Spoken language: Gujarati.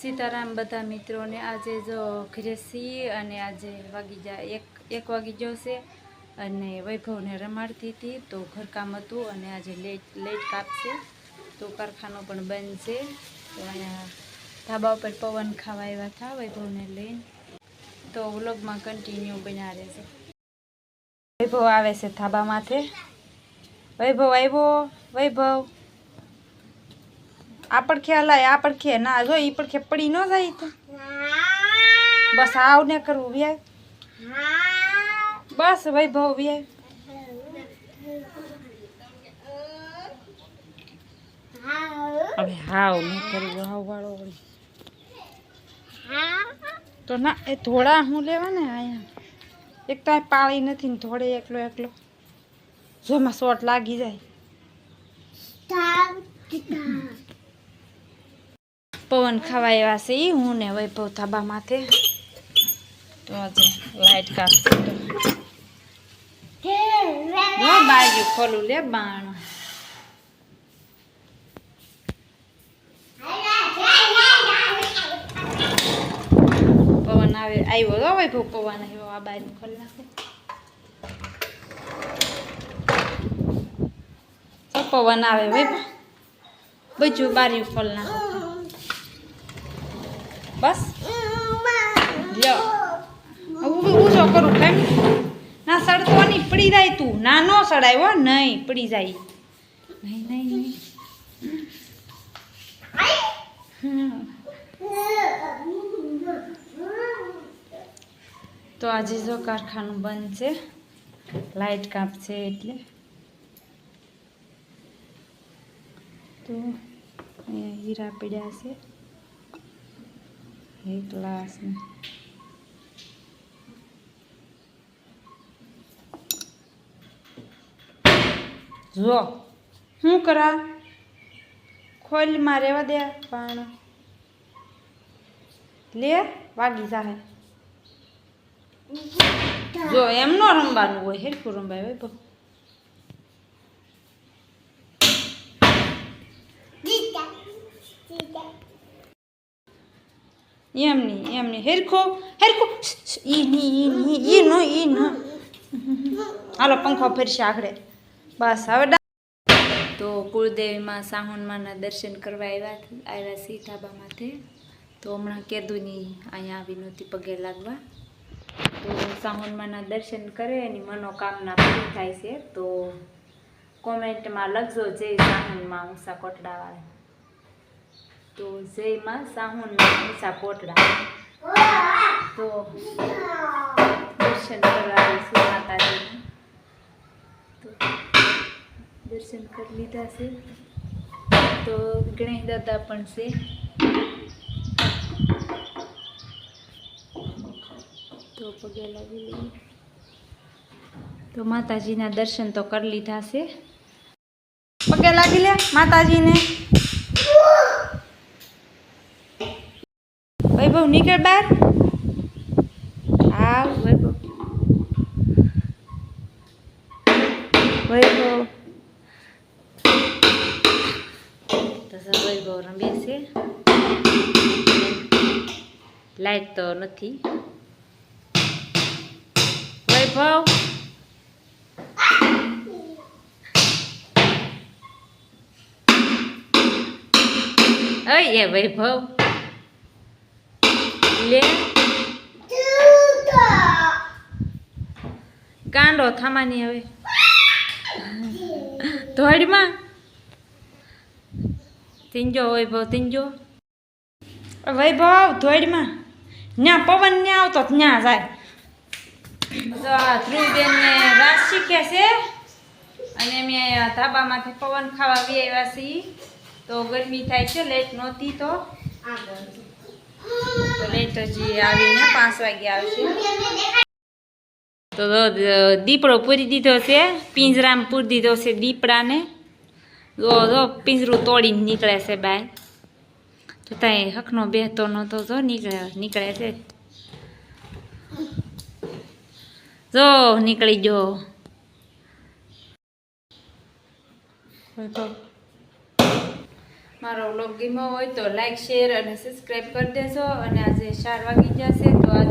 સીતારામ બધા મિત્રોને આજે જો ઘરે સી અને આજે વાગી જાય એક એક વાગી જશે અને વૈભવને રમાડતી હતી તો ઘરકામ હતું અને આજે લેટ લેટ કાપશે. તો કારખાનો પણ બંધ છે. ધાબા ઉપર પવન ખાવા આવ્યા હતા વૈભવને લઈને. તો વ્લોગમાં કન્ટિન્યુ બન્યા રહેશે વૈભવ આવે છે ધાબા માથે. વૈભવ આવ્યો. વૈભવ. આ પડખે હલાય, આ પડખે ના, જો, ઈ પડખે પડી ન જાય તો. બસ આવ ને કરવું વ્યાય. બસ વૈભવ, વ્યાય. હવે હાવ તો ના, એ ધોળા હું લેવા અહીંયા એક તો પાળી નથી ને ધોળે એકલો એકલો. જોમાં શોટ લાગી જાય. પવન ખાવા એવા છે હું ને વૈભવ ધાબા માથે. તો આજે લાઈટ કાપશે બાજુ ખોલું લે બાણ. પવન આવે, આવ્યો તો વૈભવ, પવન આવ્યો આ બાજુ ખોલી નાખે. પવન આવે વૈભવ. બધું બારી ખોલ નાખો. બસ. લ્યો. કરું કેમ ના સડતો નહીં, પડી જાય તું. ના, નો સડાય, હો. નહીં, પડી જાય. નહીં નહીં તો આજે જો કારખાનું બંધ છે. લાઈટ કાપશે એટલે. તો હીરા પીડ્યા છે. એક ગ્લાસ જુઓ શું કરા? ખોલમાં રહેવા દે, પણ લે, વાગી જાહે. જો, એમ નો રમવાનું હોય, હેરખું રમવાય હોય બહુ એમ નહીં એમ નહીં. હેરખો હેરખો. ઈ ની ઈ ની ઈ નો હાલો પંખો ફેરશે આગળ બસ હવે તો કુળદેવીમાં સાહુનમાના દર્શન કરવા આવ્યા આવ્યા સી ધાબામાંથી તો હમણાં કેદુની અહીંયા આવી નહોતી પગે લાગવા. તો સાહુનમાંના દર્શન કરે એની મનોકામના પૂરી થાય છે. તો કોમેન્ટમાં લખજો જય સાહુનમાં ઊંસા કોટડાવાળા. તો જયમાં સાહુન મીસા પોટડા તો દર્શન કરવા આવીશું માતાજીના. તો દર્શન કરી લીધા છે. તો ગણેશ દાદા પણ છે. તો પગે લાગી લઈએ તો માતાજીના દર્શન તો કરી લીધા છે. પગે લાગી લે માતાજીને. વૈભવ નીકળ બહાર આવ વૈભવ વૈભવ તો વૈભવ રમે છે લાઈટ તો નથી વૈભવ એ વૈભવ લે કાંડો થામાની હવે ધોડમાં તીંજો વૈભવ તીંજો વૈભવ ધોડમાં ન્યા પવન ન્યા આવતો ન્યા જાય તો આ ધ્રુવબેનને રાસ શીખે છે અને મેં ધાબામાંથી પવન ખાવા વી આવ્યા છીએ તો ગરમી થાય છે લેટ નહોતી તો તો હજી આવીને પાંચ વાગે આવશે. તો દીપડો પૂરી દીધો છે, પિંજરામાં પૂરી દીધો છે દીપડાને. જો જો, પિંજરું તોડીને નીકળે છે બાય તો ત્યાં હકનો બેહતો નહોતો, જો, નીકળે નીકળે છે. જો, નીકળી ગયો. મારો વ્લોગ ગમ્યો હોય તો લાઈક શેર અને સબસ્ક્રાઈબ કરી દેજો. અને આજે ચાર વાગી જશે તો આજ